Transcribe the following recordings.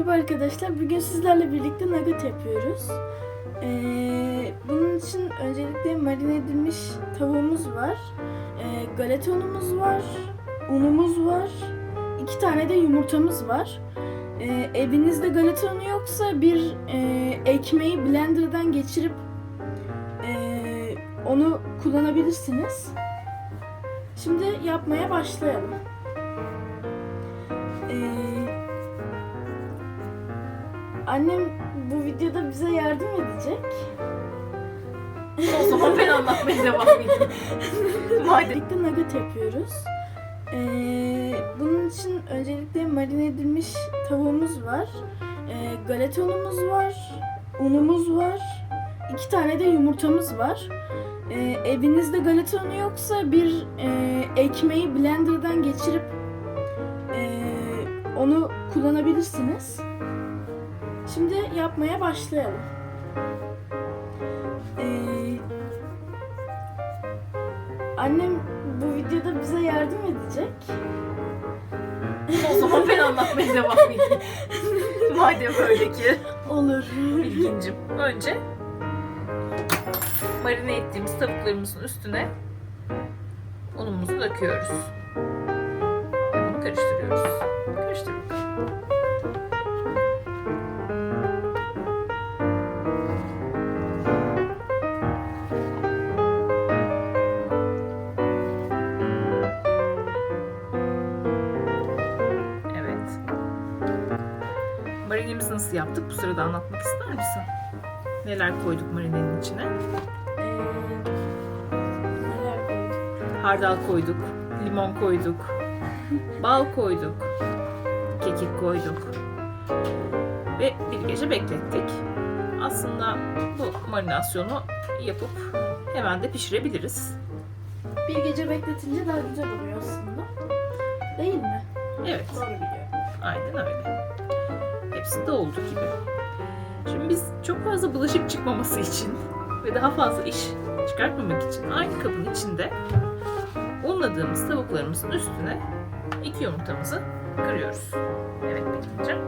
Merhaba arkadaşlar. Bugün sizlerle birlikte nugget yapıyoruz. Ee, bunun için öncelikle marine edilmiş tavuğumuz var. Ee, galeta unumuz var. Unumuz var. iki tane de yumurtamız var. Ee, evinizde galeta unu yoksa bir e, ekmeği blenderdan geçirip e, onu kullanabilirsiniz. Şimdi yapmaya başlayalım. Ee, Annem bu videoda bize yardım edecek. O zaman ben anlatmaya devam edeyim. Madem. Birlikte nugget yapıyoruz. Ee, bunun için öncelikle marine edilmiş tavuğumuz var. Ee, galeta unumuz var. Unumuz var. iki tane de yumurtamız var. Ee, evinizde galeta unu yoksa bir e, ekmeği blenderdan geçirip e, onu kullanabilirsiniz. Şimdi yapmaya başlayalım. Ee, annem bu videoda bize yardım edecek. O zaman ben anlatmaya devam edeyim. Madem öyle ki. Olur. İlgincim. Önce marine ettiğimiz tavuklarımızın üstüne unumuzu döküyoruz. Ve bunu karıştırıyoruz. Marinemizi nasıl yaptık? Bu sırada anlatmak ister misin? Neler koyduk marinenin içine? Ee, neler koyduk? Hardal koyduk, limon koyduk, bal koyduk, kekik koyduk ve bir gece beklettik. Aslında bu marinasyonu yapıp hemen de pişirebiliriz. Bir gece bekletince daha güzel oluyor aslında. Değil mi? Evet, Doğru biliyorum. aynen öyle. Hepsi de olduğu gibi. Şimdi biz çok fazla bulaşık çıkmaması için ve daha fazla iş çıkartmamak için aynı kabın içinde unladığımız tavuklarımızın üstüne iki yumurtamızı kırıyoruz. Evet Pekin'cim.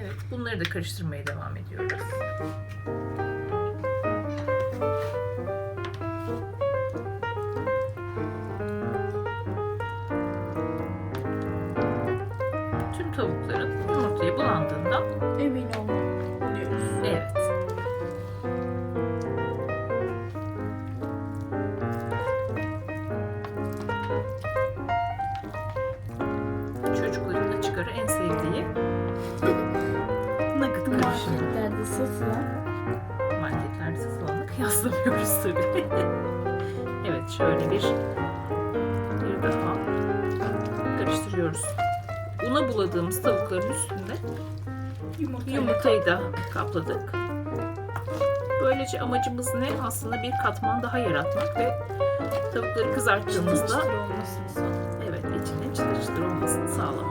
Evet bunları da karıştırmaya devam ediyoruz. Tüm tavukların yumurtaya bulandığında Emin olmak ara en sevdiği nugget karışımı. Marketlerde satılan marketlerde satılanla kıyaslamıyoruz tabii. evet şöyle bir bir daha karıştırıyoruz. Una buladığımız tavukların üstünde yumurta. yumurtayı da kapladık. Böylece amacımız ne? Aslında bir katman daha yaratmak ve tavukları kızarttığımızda evet içinin çıtır çıtır olmasını sağlamak.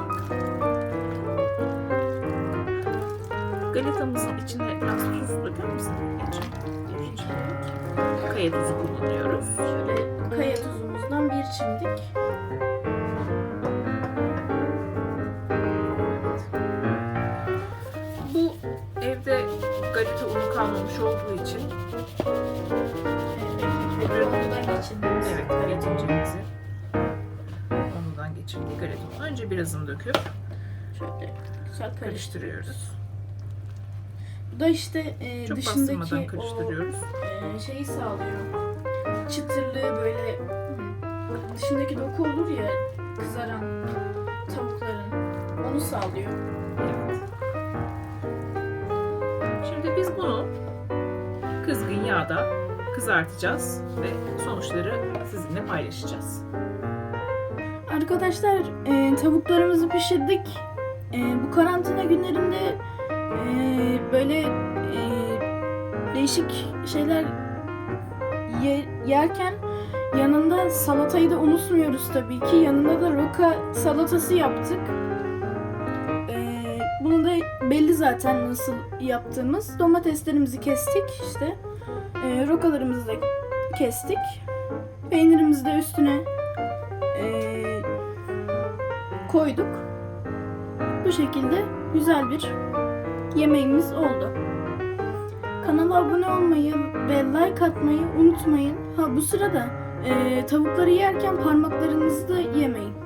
Galetamızın içine biraz tuz döker misin? Kaya tuzu kullanıyoruz. Şöyle kaya tuzumuzdan bir çimdik. Bu evde galeta unu kalmamış olduğu için Biberondan geçirdiğimiz. evet galetancımızı ondan geçirdiği galeta unu. Önce birazını döküp Şöyle güzel karıştır. karıştırıyoruz. Da işte e, Çok dışındaki o e, şeyi sağlıyor. Çıtırlığı böyle dışındaki doku olur ya kızaran tavukların onu sağlıyor. Evet. Şimdi biz bunu kızgın yağda kızartacağız ve sonuçları sizinle paylaşacağız. Arkadaşlar e, tavuklarımızı pişirdik. E, bu karantina günlerinde e, böyle e, değişik şeyler ye- yerken yanında salatayı da unutmuyoruz tabii ki. Yanında da roka salatası yaptık. Ee, bunu da belli zaten nasıl yaptığımız. Domateslerimizi kestik işte. Ee, rokalarımızı da kestik. Peynirimizi de üstüne ee, koyduk. Bu şekilde güzel bir yemeğimiz oldu. Kanala abone olmayı ve like atmayı unutmayın. Ha bu sırada e, tavukları yerken parmaklarınızı da yemeyin.